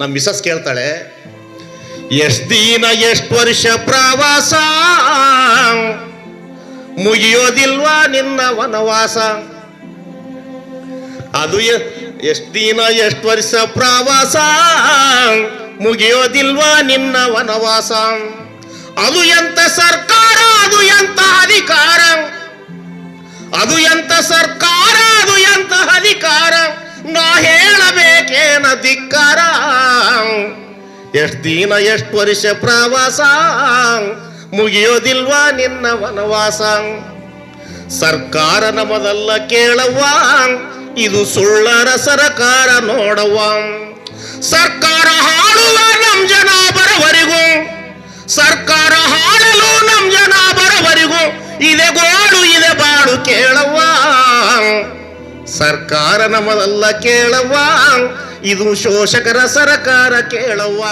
ನಮ್ಮ ಮಿಸಸ್ ಕೇಳ್ತಾಳೆ, ಎಷ್ಟು ದಿನ, ಎಷ್ಟು ವರ್ಷ ಪ್ರವಾಸ? ಮುಗಿಯೋದಿಲ್ವಾ ನಿನ್ನ ವನವಾಸ? ಅದು ಎಷ್ಟು ದಿನ, ಎಷ್ಟು ವರ್ಷ ಪ್ರವಾಸ? ಮುಗಿಯೋದಿಲ್ವಾ ನಿನ್ನ ವನವಾಸ? ಅದು ಎಂತ ಸರ್ಕಾರ, ಅದು ಎಂತ ಅಧಿಕಾರ? ಅದು ಎಂತ ಸರ್ಕಾರ, ಅದು ಎಂತ ಅಧಿಕಾರ? ನಾ ಹೇಳಬೇಕೇನ ಧಿಕ್ಕಾರ? ಎಷ್ಟು ದಿನ, ಎಷ್ಟು ವರ್ಷ ಪ್ರವಾಸ ಮುಗಿಯೋದಿಲ್ವಾ ನಿನ್ನ ವನವಾಸ ಸರ್ಕಾರ ನಮದಲ್ಲ ಕೇಳವ್ವ ಇದು ಸುಳ್ಳರ ಸರಕಾರ ನೋಡವ್ವ ಸರ್ಕಾರ ಹಾಳುವ ನಮ್ ಜನ ಬರವರಿಗೂ? ಸರ್ಕಾರ ಹಾಡಲು ನಮ್ ಜನ ಬರವರಿಗೂ? ಇದೆ ಗೋಡು, ಇದೆ ಬಾಡು ಕೇಳವ್ವ ಸರ್ಕಾರ ನಮದಲ್ಲ ಕೇಳವ್ವ ಇದು ಶೋಷಕರ ಸರಕಾರ ಕೇಳವ್ವ